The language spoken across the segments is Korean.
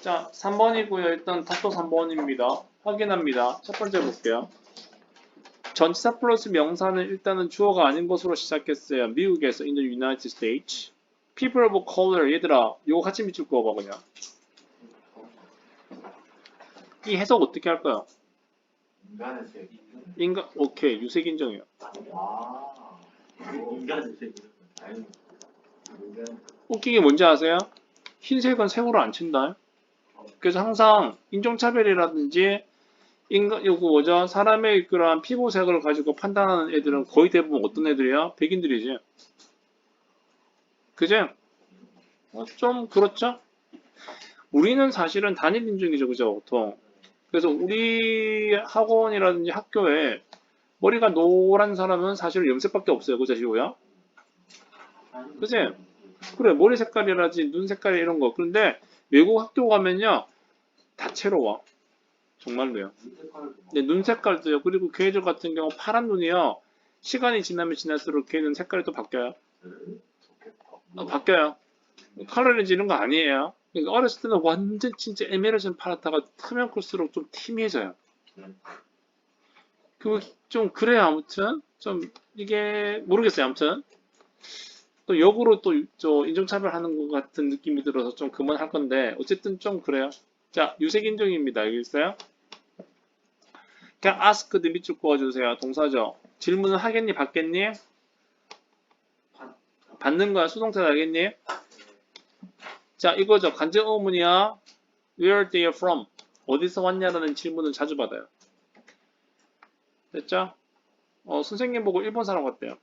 자, 3번이고요. 일단 답도 3번입니다. 확인합니다. 첫 번째 볼게요. 전치사 플러스 명사는 일단은 주어가 아닌 것으로 시작했어요. 미국에서 in the United States. People of color 얘들아 이거 같이 밑줄 그어봐 그냥. 이 해석 어떻게 할까요? 인간의 색. 인간 오케이 유색 인정이요. 아. 인간의. 인간. 웃긴 게 뭔지 아세요? 흰색은 색으로 안 친다. 그래서 항상 인종차별이라든지 인간 요거 뭐죠? 사람의 그러한 피부색을 가지고 판단하는 애들은 거의 대부분 어떤 애들이야? 백인들이지. 그죠? 어, 좀 그렇죠? 우리는 사실은 단일 인종이죠, 그죠? 보통. 그래서 우리 학원이라든지 학교에 머리가 노란 사람은 사실 염색밖에 없어요, 그죠, 시우야? 그지? 그래 머리 색깔이라든지 눈 색깔 이런 거 그런데 외국 학교 가면요 다채로워. 정말로요. 네, 눈 색깔도요. 그리고 걔들 같은 경우 파란 눈이요. 시간이 지나면 지날수록 걔는 색깔이 또 바뀌어요. 어, 바뀌어요. 컬러렌즈 이런 거 아니에요. 그러니까 어렸을 때는 완전 진짜 에메랄드 파랗다가 크면 클수록 좀 티미해져요. 그좀 그래요 아무튼. 좀 이게 모르겠어요 아무튼 또 역으로 또 저 인종차별하는 것 같은 느낌이 들어서 좀 그만할 건데 어쨌든 좀 그래요. 자 유색 인종입니다. 여기 있어요. 그냥 asked 밑줄 그어주세요. 동사죠. 질문을 하겠니 받겠니? 받는 거야. 수동태 알겠니? 자 이거죠. 간접 의문이야. Where are they from? 어디서 왔냐라는 질문을 자주 받아요. 됐죠? 어, 선생님 보고 일본 사람 같대요.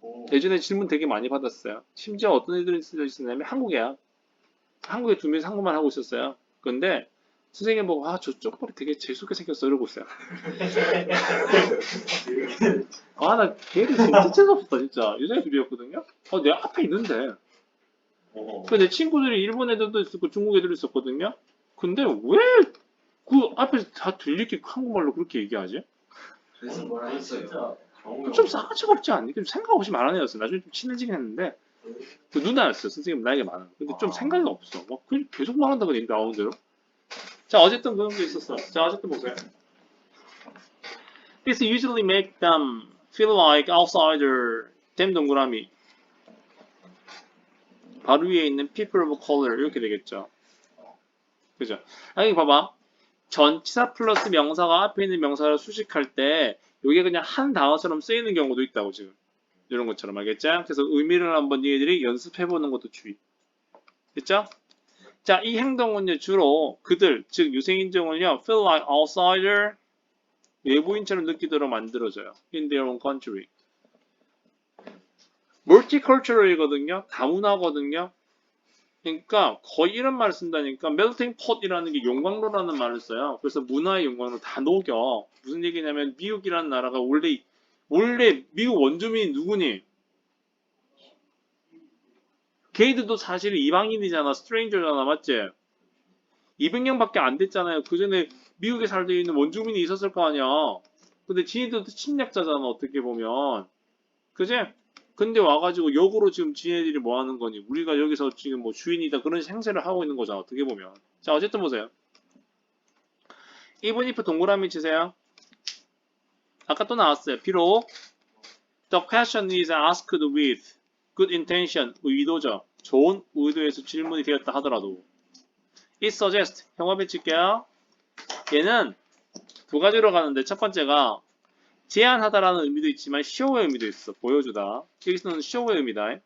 오. 예전에 질문 되게 많이 받았어요. 심지어 어떤 애들이 쓰여 있었냐면 한국이야. 한국에 두 명이서 한국말 하고 있었어요. 근데 선생님 보고 아 저 쪽벌이 되게 재수없게 생겼어 이러고 있어요. 아 나 걔를 진짜 재수없었다 진짜. 여자애들이었거든요. 어 내 앞에 있는데. 오. 근데 내 친구들이 일본 애들도 있었고 중국 애들도 있었거든요. 근데 왜 그 앞에서 다 들리게 한국말로 그렇게 얘기하지? 그래서 뭐라 했어요? 좀 싸가지가 없지 않니? 좀 생각 없이 말하는 애였어. 나중에 좀 친해지긴 했는데 그 누나였어. 선생님 나이가 많아. 근데 좀 아. 생각이 없어. 막 그냥 계속 말한다 그랬는데 나오는 대로. 자 어쨌든 그런 게 있었어. 자 어쨌든 보세요. This usually make them feel like outsider. 댐 동그라미. 바로 위에 있는 people of color 이렇게 되겠죠. 그죠? 여기 봐봐. 전치사 플러스 명사가 앞에 있는 명사를 수식할 때 이게 그냥 한 단어처럼 쓰이는 경우도 있다고 지금 이런 것처럼 알겠죠? 그래서 의미를 한번 얘들이 연습해보는 것도 주의. 됐죠? 자, 이 행동은요 주로 그들 즉 유생인종을요 feel like outsider 외부인처럼 느끼도록 만들어줘요. In their own country. multicultural이거든요. 다문화거든요 그러니까 거의 이런 말을 쓴다니까 melting pot이라는 게 용광로라는 말을 써요. 그래서 문화의 용광로 다 녹여. 무슨 얘기냐면 미국이라는 나라가 원래 원래 미국 원주민이 누구니? 걔들도 사실 이방인이잖아, 스트레인저잖아, 맞지? 200년밖에 안 됐잖아요. 그 전에 미국에 살고 있는 원주민이 있었을 거 아니야. 근데 지네들도 침략자잖아, 어떻게 보면. 그지? 근데 와가지고 역으로 지금 지네들이 뭐 하는 거니? 우리가 여기서 지금 뭐 주인이다 그런 행세를 하고 있는 거잖아. 어떻게 보면. 자, 어쨌든 보세요. even if 동그라미 치세요. 아까 또 나왔어요. 비록 the question is asked with good intention, 의도죠. 좋은 의도에서 질문이 되었다 하더라도 it suggests, 형업에 칠게요. 얘는 두 가지로 가는데 첫 번째가 제안하다라는 의미도 있지만 쇼의 의미도 있어. 보여주다. 여기서는 쇼의 의미다.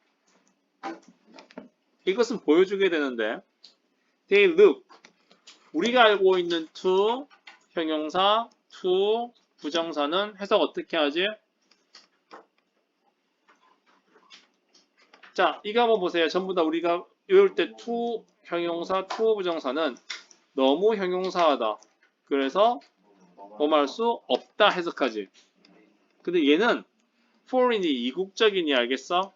이것은 보여주게 되는데 they look 우리가 알고 있는 to 형용사 to 부정사는 해석 어떻게 하지? 자, 이거 한번 보세요. 전부 다 우리가 외울 때 to 형용사, to 부정사는 너무 형용사하다. 그래서 뭐말 수 없다 해석하지. 근데 얘는 foreign이 이국적이니 알겠어?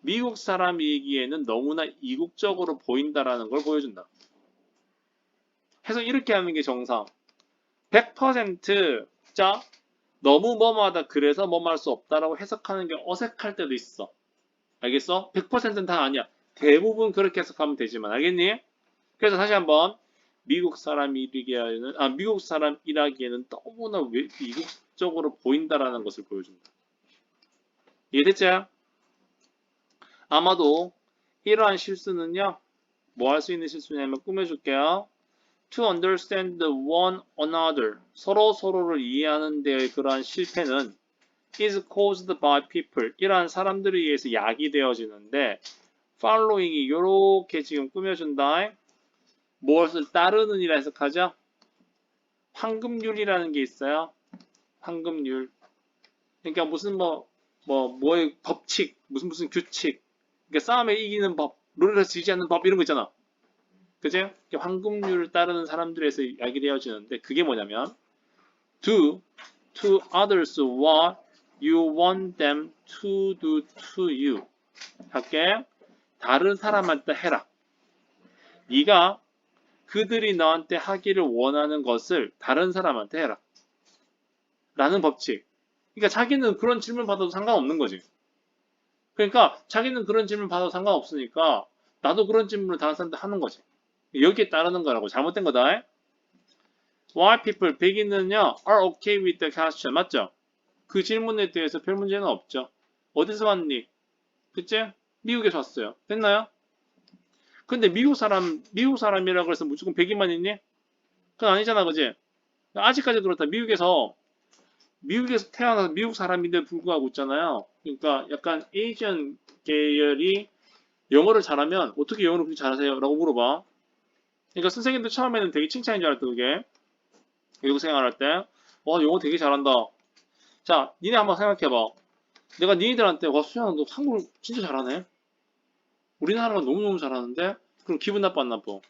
미국 사람이기에는 너무나 이국적으로 보인다라는 걸 보여준다. 해서 이렇게 하는 게 정상. 100% 자, 너무 뭐뭐하다 그래서 뭐뭐할 수 없다라고 해석하는 게 어색할 때도 있어. 알겠어? 100%는 다 아니야. 대부분 그렇게 해석하면 되지만 알겠니? 그래서 다시 한번 미국 사람이기에는 아 미국 사람이라기에는 너무나 외- 이국적으로 보인다라는 것을 보여준다. 이해됐지? 아마도 이러한 실수는요. 뭐 할 수 있는 실수냐면 꾸며줄게요. To understand one another 서로 서로를 이해하는 데의 그러한 실패는 is caused by people 이러한 사람들에 의해서 야기되어지는데 following이 이렇게 지금 꾸며준다. 무엇을 따르는 이라 해석하죠? 황금률이라는 게 있어요. 황금률. 그러니까 무슨 뭐, 뭐, 뭐의 법칙, 무슨 무슨 규칙. 그러니까 싸움에 이기는 법, 룰에서 지지 않는 법, 이런 거 있잖아. 이렇게 황금률을 따르는 사람들에서 야기되어지는데, 그게 뭐냐면, do to others what you want them to do to you. 할게. 다른 사람한테 해라. 네가 그들이 너한테 하기를 원하는 것을 다른 사람한테 해라. 라는 법칙. 그러니까 자기는 그런 질문 받아도 상관없는 거지. 그러니까 자기는 그런 질문 받아도 상관없으니까 나도 그런 질문을 다른 사람한테 하는 거지. 여기에 따르는 거라고 잘못된 거다. Why people 백인은요 are okay with the question 맞죠? 그 질문에 대해서 별 문제는 없죠. 어디서 왔니? 그치? 미국에서 왔어요. 됐나요? 근데 미국 사람, 미국 사람이라고 해서 무조건 백인만 있니? 그건 아니잖아, 그지? 아직까지 그렇다. 미국에서, 미국에서 태어나서 미국 사람인데 불구하고 있잖아요. 그러니까 약간 에이전 계열이 영어를 잘하면 어떻게 영어를 그렇게 잘하세요? 라고 물어봐. 그러니까 선생님들 처음에는 되게 칭찬인 줄 알았다, 그게. 외국 생활할 때. 와, 영어 되게 잘한다. 자, 니네 한번 생각해봐. 내가 니네들한테, 와, 수현아, 너 한국어 진짜 잘하네? 우리나라가 너무너무 잘하는데? 그럼 기분 안 나빠?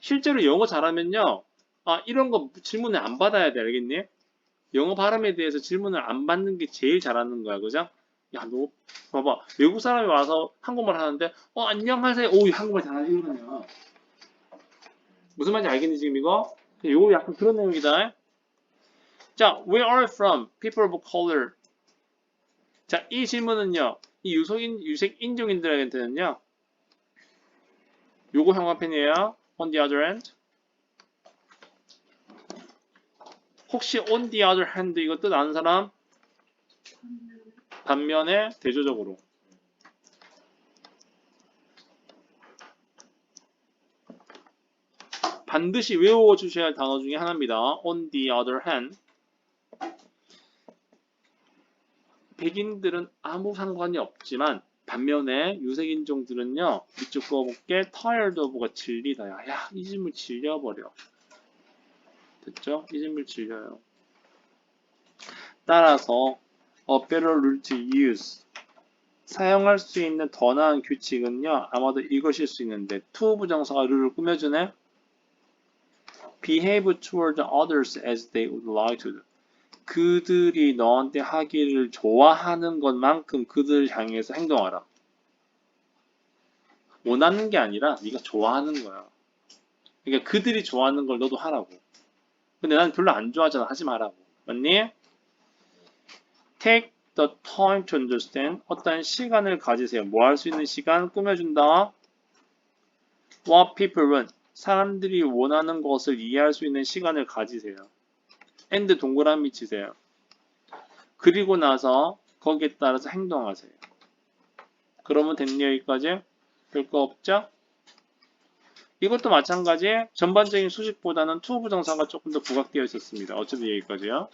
실제로 영어 잘하면요. 아, 이런 거 질문을 안 받아야 돼, 알겠니? 영어 발음에 대해서 질문을 안 받는 게 제일 잘하는 거야, 그죠? 야, 너, 봐봐. 외국 사람이 와서 한국말 하는데, 어, 안녕하세요. 오, 이 한국말 잘하지, 이러거든요. 무슨 말인지 알겠니, 지금 이거? 요거 약간 그런 내용이다. 자, where are you from? People of color. 자, 이 질문은요, 이 유속인, 유색 인종인들에게는요, 요거 형광펜이에요. On the other hand. 혹시 on the other hand 이거 뜻 아는 사람? 반면에 대조적으로. 반드시 외워 주셔야 할 단어 중에 하나입니다. on the other hand. 백인들은 아무 상관이 없지만 반면에 유색인종들은요 밑줄 그어볼게 tired of가 질리다 야. 이 질문 질려버려. 됐죠? 이 질문 질려요. 따라서 a better rule to use 사용할 수 있는 더 나은 규칙은요 아마도 이것일 수 있는데 to 부정사가 룰을 꾸며주네. Behave toward others as they would like to do 그들이 너한테 하기를 좋아하는 것만큼 그들을 향해서 행동하라. 원하는 게 아니라 네가 좋아하는 거야. 그러니까 그들이 좋아하는 걸 너도 하라고. 근데 난 별로 안 좋아하잖아. 하지 말라고. 맞니? Take the time to understand. 어떤 시간을 가지세요. 뭐 할 수 있는 시간 꾸며준다. What people want. 사람들이 원하는 것을 이해할 수 있는 시간을 가지세요. And 동그라미 치세요. 그리고 나서 거기에 따라서 행동하세요. 그러면 됐니 여기까지? 별거 없죠? 이것도 마찬가지 전반적인 수식보다는 투 부정사가 조금 더 부각되어 있었습니다. 어차피 여기까지요.